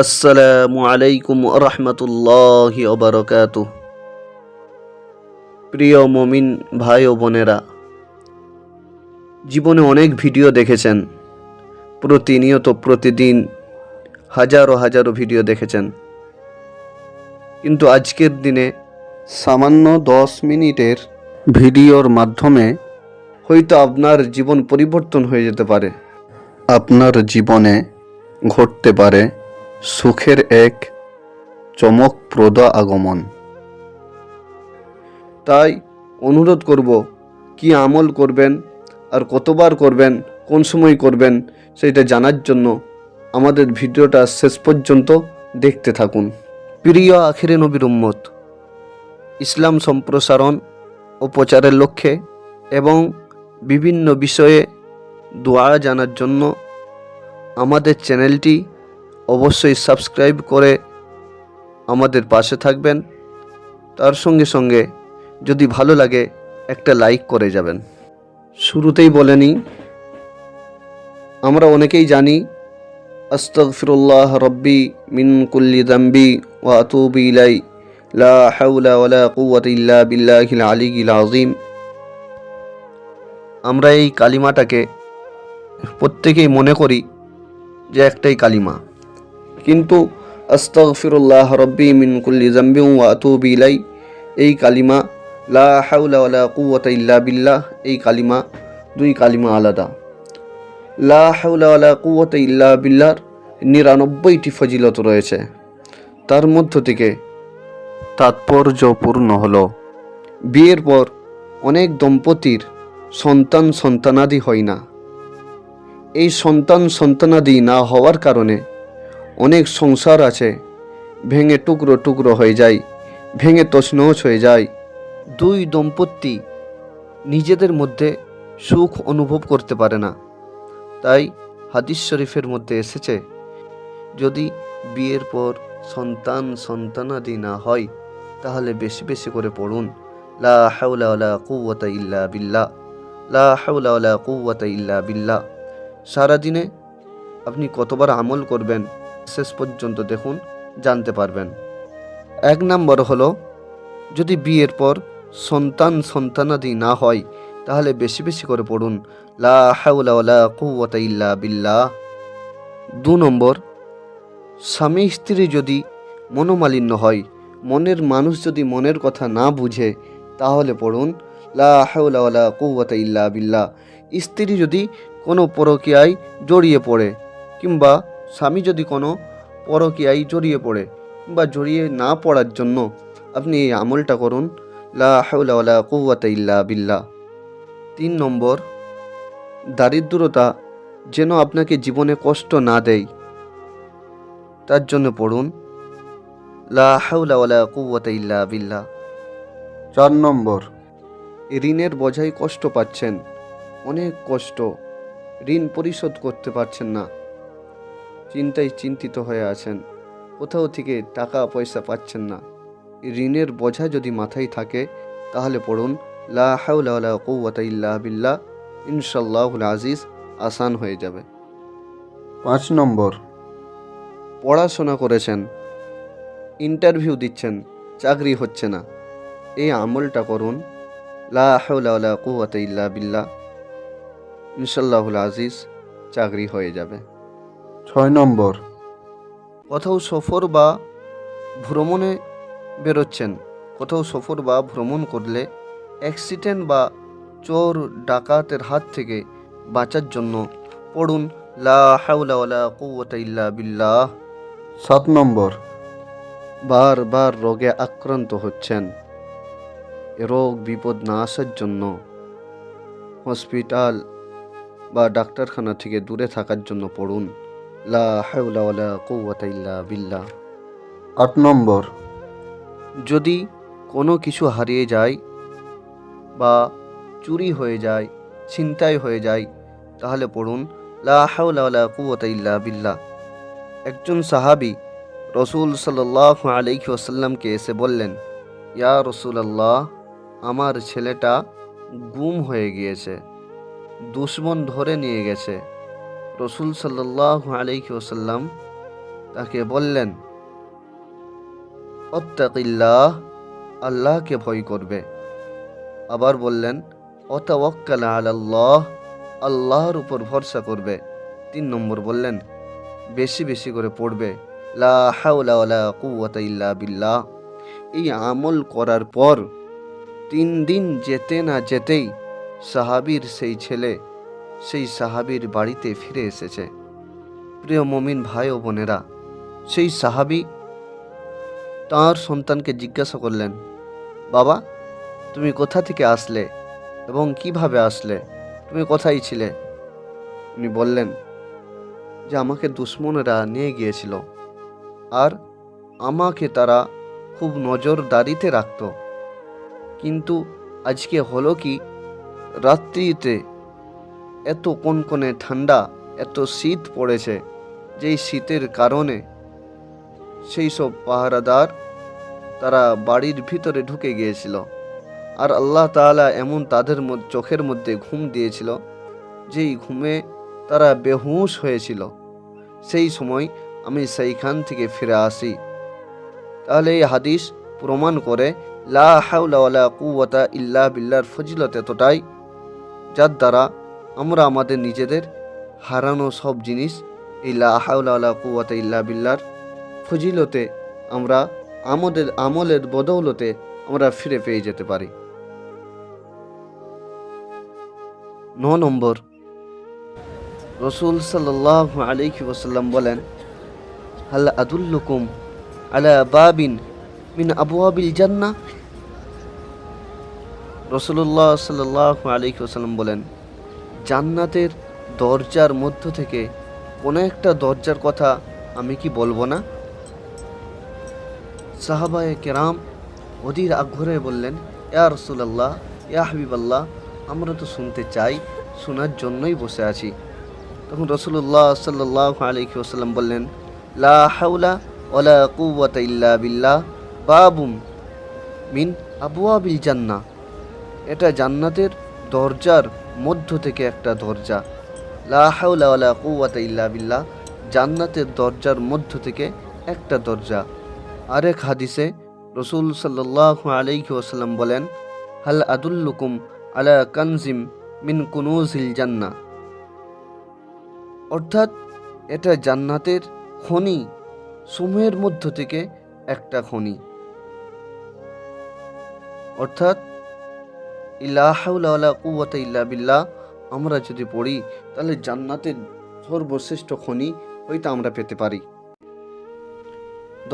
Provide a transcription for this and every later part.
আসসালামু আলাইকুম রহমতুল্লাহ ওবরকাত প্রিয় মমিন ভাই ও বোনেরা, জীবনে অনেক ভিডিও দেখেছেন, প্রতিনিয়ত প্রতিদিন হাজারো হাজারো ভিডিও দেখেছেন। কিন্তু আজকের দিনে সামান্য দশ মিনিটের ভিডিওর মাধ্যমে হয়তো আপনার জীবন পরিবর্তন হয়ে যেতে পারে, আপনার জীবনে ঘটতে পারে সুখের এক চমকপ্রদ আগমন। তাই অনুরোধ করব, কি আমল করবেন আর কতবার করবেন, কোন সময় করবেন, সেটা জানার জন্য আমাদের ভিডিওটা শেষ পর্যন্ত দেখতে থাকুন। প্রিয় আখিরে নবীর উম্মত, ইসলাম সম্প্রসারণ ও প্রচারের লক্ষ্যে এবং বিভিন্ন বিষয়ে দোয়া জানার জন্য আমাদের চ্যানেলটি অবশ্যই সাবস্ক্রাইব করে আমাদের পাশে থাকবেন। তার সঙ্গে সঙ্গে যদি ভালো লাগে, একটা লাইক করে যাবেন। শুরুতেই বলে নিই, আমরা অনেকেই জানি, আস্তগফিরুল্লাহ রব্বি মিন কুল্লি দাম্বি ওয়া আতুবু ইলাই, লা হাওলা ওয়ালা কুওয়াতা ইল্লা বিল্লাহিল আলিয়্যিল আযীম। আমরা এই কালিমাটাকে প্রত্যেকেই মনে করি যে একটাই কালিমা। কিন্তু আস্তগফিরুল্লাহ রব্বি মিন কুল্লি জাম্বি ওয়া আতুবু ইলাই এই কালিমা লা হাওলা ওয়ালা কুওয়াতা ইল্লা বিল্লাহ, এই কালিমা দুই কালিমা আলাদা। লা হাওলা ওয়ালা কুওয়াতা ইল্লা বিল্লাহর নিরানব্বইটি ফজিলত রয়েছে। তার মধ্য থেকে তাৎপর্যপূর্ণ হলো, বিয়ের পর অনেক দম্পতির সন্তান সন্তানাদি হয় না। এই সন্তান সন্তানাদি না হওয়ার কারণে অনেক সংসার আছে। ভেঙে টুকরো টুকরো হয়ে যায়, ভেঙে তছনছ হয়ে যায়। দুই দম্পতি নিজেদের মধ্যে সুখ অনুভব করতে পারে না। তাই হাদিস শরীফের মধ্যে এসেছে, যদি বিয়ের পর সন্তান সন্তানাদি না হয়, তাহলে বেশি বেশি করে পড়ুন। লা হাওলা ওয়ালা ইল্লা বিল্লাহ, লা হাওলা ওয়ালা ইল্লা বিল্লাহ। সারাদিনে আপনি কতবার আমল করবেন শেষ পর্যন্ত দেখুন, জানতে পারবেন। এক নম্বর হলো, যদি বিয়ের পর সন্তান সন্তানাদি না হয়, তাহলে বেশি বেশি করে পড়ুন। লা কুওয়াতা ইল্লা বিল্লাহ। দু নম্বর, স্বামী স্ত্রী যদি মনোমালিন্য হয়, মনের মানুষ যদি মনের কথা না বুঝে, তাহলে পড়ুন, লা হাওলা ওয়ালা কুওয়াতা ইল্লা বিল্লাহ। স্ত্রী যদি কোনো পরকীয়ায় জড়িয়ে পড়ে, কিংবা স্বামী যদি কোনো পরকীয়ায় জড়িয়ে পড়ে বা জড়িয়ে না পড়ার জন্য আপনি এই আমলটা করুন লা ইল্লা বিল্লাহ। তিন নম্বর দারিদ্রতা যেন আপনাকে জীবনে কষ্ট না দেয় তার জন্য পড়ুন লা হাওলা ওয়ালা কুওয়াতা ইল্লা বিল্লাহ। চার নম্বর ঋণের বোঝায় কষ্ট পাচ্ছেন অনেক কষ্ট ঋণ পরিশোধ করতে পারছেন না। চিন্তায় চিন্তিত হয়ে আছেন। কোথাও থেকে টাকা পয়সা পাচ্ছেন না। ঋণের বোঝা যদি মাথায় থাকে তাহলে পড়ুন লা ইল্লা বিল্লাহ ইনশাল্লাহুল আজিজ আসান হয়ে যাবে। পাঁচ নম্বর। পড়াশোনা করেছেন ইন্টারভিউ দিচ্ছেন চাকরি হচ্ছে না। এই আমলটা করুন লা কুওয়াতা ইল্লা বিল্লাহ ইনশাল্লাহুল আজিজ চাকরি হয়ে যাবে। ছয় নম্বর। কোথাও সফর বা ভ্রমণে বেরোচ্ছেন। কোথাও সফর বা ভ্রমণ করলে অ্যাক্সিডেন্ট বা চোর ডাকাতের হাত থেকে বাঁচার জন্য পড়ুন লা হাওলা ওয়ালা কুওয়াতা ইল্লা বিল্লাহ। সাত নম্বর। বারবার রোগে আক্রান্ত হচ্ছেন। রোগ বিপদ না আসার জন্য হসপিটাল বা ডাক্তারখানা থেকে দূরে থাকার জন্য পড়ুন। লা হাওলা ওয়ালা কুওয়াতা ইল্লা বিল্লাহ। আট নম্বর। যদি কোনো কিছু হারিয়ে যায় বা চুরি হয়ে যায় ছিনতাই হয়ে যায় তাহলে পড়ুন লা হাওলা ওয়ালা কুওয়াতা ইল্লা বিল্লাহ। একজন সাহাবী রসুল সাল্লাহ আলাইহি ওয়াসাল্লামকে এসে বললেন ইয়া রসুলাল্লাহ আমার ছেলেটা গুম হয়ে গিয়েছে দুশ্মন ধরে নিয়ে গেছে। রসুল সাল্লাহ আলাইহি ওসাল্লাম তাকে বললেন, অত্তাকিল্লাহ, আল্লাহকে ভয় করবে। আবার বললেন, অতাওয়াক্কাল আলাল্লাহ, আল্লাহর উপর ভরসা করবে। তিন নম্বর বললেন, বেশি বেশি করে পড়বে। লা ইল্লা বিল্লাহ। এই আমল করার পর তিন দিন যেতে না যেতেই সাহাবির সেই ছেলে সেই সাহাবীর বাড়িতে ফিরে এসেছে। প্রিয় মমিন ভাই ও বোনেরা, সেই সাহাবী তাঁর সন্তানকে জিজ্ঞাসা করলেন, বাবা, তুমি কোথা থেকে আসলে এবং কীভাবে আসলে? তুমি কোথায় ছিলে? উনি বললেন, যে আমাকে দুশ্মনেরা নিয়ে গিয়েছিল আর আমাকে তারা খুব নজরদারিতে রাখত। কিন্তু আজকে হলো কি? রাত্রিতে এত কনকনে ঠান্ডা এত শীত পড়েছে যেই শীতের কারণে সেই সব পাহারাদার তারা বাড়ির ভিতরে ঢুকে গিয়েছিল। আর আল্লাহ তাআলা এমন তাদের চোখের মধ্যে ঘুম দিয়েছিল যেই ঘুমে তারা বেহুশ হয়েছিল। সেই সময় আমি সেইখান থেকে ফিরে আসি। তাহলে এই হাদিস প্রমাণ করে, লা হাওলা ওয়ালা কুওয়াতা ইল্লা বিল্লার ফজিলত এতটাই, যার দ্বারা আমরা আমাদের নিজেদের হারানো সব জিনিস, এই লা হাওলা ওয়ালা কুওয়াতা ইল্লা বিল্লার ফজিলতে আমরা আমাদের আমলের বদৌলতে আমরা ফিরে পেয়ে যেতে পারি। ন নম্বর। রসুল সাল্লাহ আলাইহি ওসাল্লাম বলেন, হাল আদুল্লুকুম আলা বাবিন মিন আবুয়াবিল জান্নাহ? রসুল্লাহ সাল্লাহ আলাইহি ওসাল্লাম বলেন জান্নাতের দরজার মধ্য থেকে কোনো একটা দরজার কথা আমি কি বলব না? সাহাবায়ে কেরাম অধীর আগ্রহে বললেন, ইয়া রসুলাল্লাহ, ইয়া হাবিবাল্লাহ, আমরা তো শুনতে চাই, শোনার জন্যই বসে আছি। তখন রসুল্লাহ সাল্লাহ আলহি ওসাল্লাম বললেন, লা হাউলা ওলা কুওয়াতা ইল্লা বিল্লাহ বাবুম মিন আবুয়াবিল জান্না এটা জান্নাতের দরজার মধ্য থেকে একটা দরজা। লা হাউলা ওয়ালা কুওয়াতা ইল্লা বিল্লাহ। জান্নাতের দরজার মধ্য থেকে একটা দরজা। আরেক হাদিসে রসুল সাল্লাহ আলাইহি ওসাল্লাম বলেন, হাল আদুল্লুকুম আলা কানজিম মিন কুনুজিল জান্না অর্থাৎ এটা জান্নাতের খনি, সমূহের মধ্য থেকে একটা খনি। অর্থাৎ ইল্লাহাউলা কুয়াতা ইল্লা বিল্লাহ। আমরা যদি পড়ি, তাহলে জান্নাতের সর্বশ্রেষ্ঠ খনি হয়তো আমরা পেতে পারি।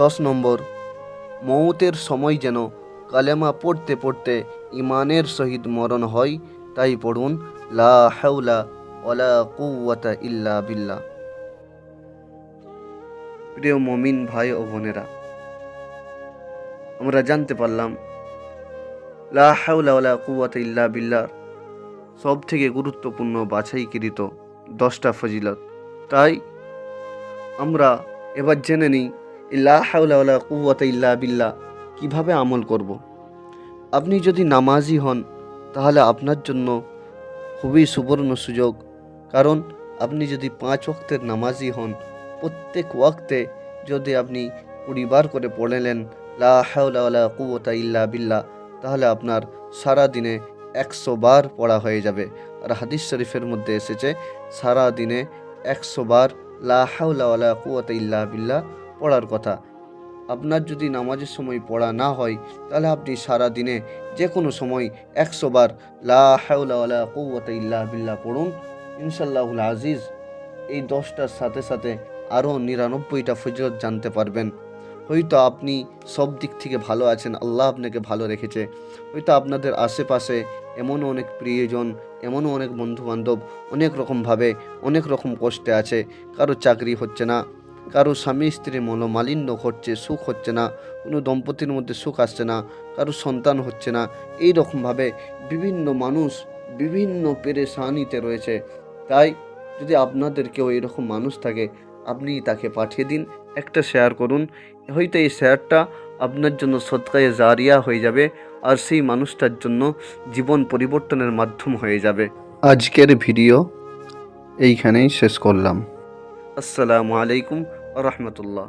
দশ নম্বর, মৌতের সময় যেন কালেমা পড়তে পড়তে ইমানের সহিত মরণ হয়, তাই পড়ুন, লা হাউলা ওলা কুওয়াতা ইল্লা বিল্লাহ। প্রিয় মমিন ভাই ও বোনেরা, আমরা জানতে পারলাম লা হাউলা ওলা ইল্লা বিল্লাহ। সব থেকে গুরুত্বপূর্ণ বাছাইকৃত দশটা ফজিলত। তাই আমরা এবার জেনে নিই লা হাউলা ওলা ইল্লা বিল্লাহ কীভাবে আমল করব। আপনি যদি নামাজি হন, তাহলে আপনার জন্য খুবই সুবর্ণ সুযোগ। কারণ আপনি যদি পাঁচ ওয়াক্তের নামাজি হন, প্রত্যেক ওয়াক্তে যদি আপনি কুড়িবার করে পড়লেন লা ওয়ালা কুওয়াতা ইল্লা বিল্লাহ তাহলে আপনার সারা দিনে একশো বার পড়া হয়ে যাবে। আর হাদিস শরীফের মধ্যে এসেছে সারা দিনে একশো বার লা হাওলা ওয়ালা কুওয়াতা বিল্লাহ পড়ার কথা। আপনার যদি নামাজের সময় পড়া না হয়, তাহলে আপনি সারা দিনে যে কোনো সময় একশো বার লা হাওলা ওয়ালা কুওয়াতা ইল্লা বিল্লাহ পড়ুন। ইনশাল্লাহুল আজিজ, এই দশটার সাথে সাথে আরও নিরানব্বইটা ফজিলত জানতে পারবেন। হয়তো আপনি সব দিক থেকে ভালো আছেন, আল্লাহ আপনাকে ভালো রেখেছে। হয়তো আপনাদের আশেপাশে এমনও অনেক প্রিয়জন, এমনও অনেক বন্ধুবান্ধব, অনেক রকমভাবে, অনেক রকম কষ্টে আছে। কারও চাকরি হচ্ছে না, কারও স্বামী স্ত্রী মনোমালিন্য ঘটছে, সুখ হচ্ছে না, কোনো দম্পতির মধ্যে সুখ আসছে না, কারও সন্তান হচ্ছে না। এই রকমভাবে বিভিন্ন মানুষ বিভিন্ন পেরেশানিতে রয়েছে। তাই যদি আপনাদের কেউ এরকম মানুষ থাকে আপনি তাকে পাঠিয়ে দিন একটা শেয়ার করুন। হয়তো এই শেয়ারটা আপনার জন্য সৎকায় জারিয়া হয়ে যাবে আর সেই মানুষটার জন্য জীবন পরিবর্তনের মাধ্যম হয়ে যাবে। আজকের ভিডিও এইখানেই শেষ করলাম। আসসালামু আলাইকুম রহমতুল্লাহ।